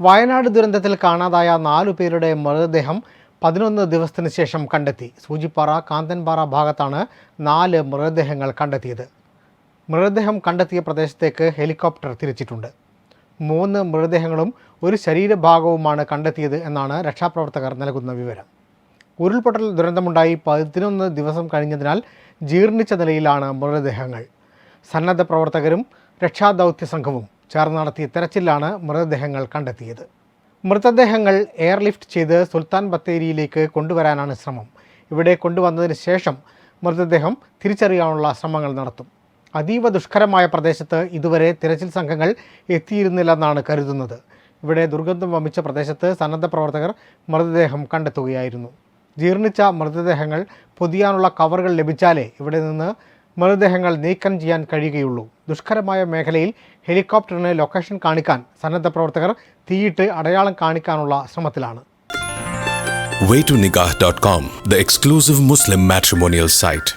വയനാട് ദുരന്തത്തിൽ കാണാതായ നാലു പേരുടെ മൃതദേഹം പതിനൊന്ന് ദിവസത്തിന് ശേഷം കണ്ടെത്തി. സൂചിപ്പാറ കാന്തൻപാറ ഭാഗത്താണ് നാല് മൃതദേഹങ്ങൾ കണ്ടെത്തിയത്. മൃതദേഹം കണ്ടെത്തിയ പ്രദേശത്തേക്ക് ഹെലികോപ്റ്റർ തിരിച്ചിട്ടുണ്ട്. മൂന്ന് മൃതദേഹങ്ങളും ഒരു ശരീരഭാഗവുമാണ് കണ്ടെത്തിയത് എന്നാണ് രക്ഷാപ്രവർത്തകർ നൽകുന്ന വിവരം. ഉരുൾപൊട്ടൽ ദുരന്തമുണ്ടായി പതിനൊന്ന് ദിവസം കഴിഞ്ഞതിനാൽ ജീർണിച്ച നിലയിലാണ് മൃതദേഹങ്ങൾ. സന്നദ്ധ പ്രവർത്തകരും രക്ഷാദൗത്യ സംഘവും ചേർന്ന് നടത്തിയ തെരച്ചിലാണ് മൃതദേഹങ്ങൾ കണ്ടെത്തിയത്. മൃതദേഹങ്ങൾ എയർലിഫ്റ്റ് ചെയ്ത് സുൽത്താൻ ബത്തേരിയിലേക്ക് കൊണ്ടുവരാനാണ് ശ്രമം. ഇവിടെ കൊണ്ടുവന്നതിന് ശേഷം മൃതദേഹം തിരിച്ചറിയാനുള്ള ശ്രമങ്ങൾ നടത്തും. അതീവ ദുഷ്കരമായ പ്രദേശത്ത് ഇതുവരെ തിരച്ചിൽ സംഘങ്ങൾ എത്തിയിരുന്നില്ലെന്നാണ് കരുതുന്നത്. ഇവിടെ ദുർഗന്ധം വമിച്ച പ്രദേശത്ത് സന്നദ്ധ പ്രവർത്തകർ മൃതദേഹം കണ്ടെത്തുകയായിരുന്നു. ജീർണിച്ച മൃതദേഹങ്ങൾ പൊതിയാനുള്ള കവറുകൾ ലഭിച്ചാലേ ഇവിടെ നിന്ന് മൃതദേഹങ്ങൾ നീക്കം ചെയ്യാൻ കഴിയുകയുള്ളൂ ദുഷ്കരമായ മേഖലയിൽ ഹെലികോപ്റ്ററിന് ലൊക്കേഷൻ കാണിക്കാൻ സന്നദ്ധ പ്രവർത്തകർ തീയിട്ട് അടയാളം കാണിക്കാനുള്ള ശ്രമത്തിലാണ് waytonikah.com, the exclusive Muslim matrimonial site.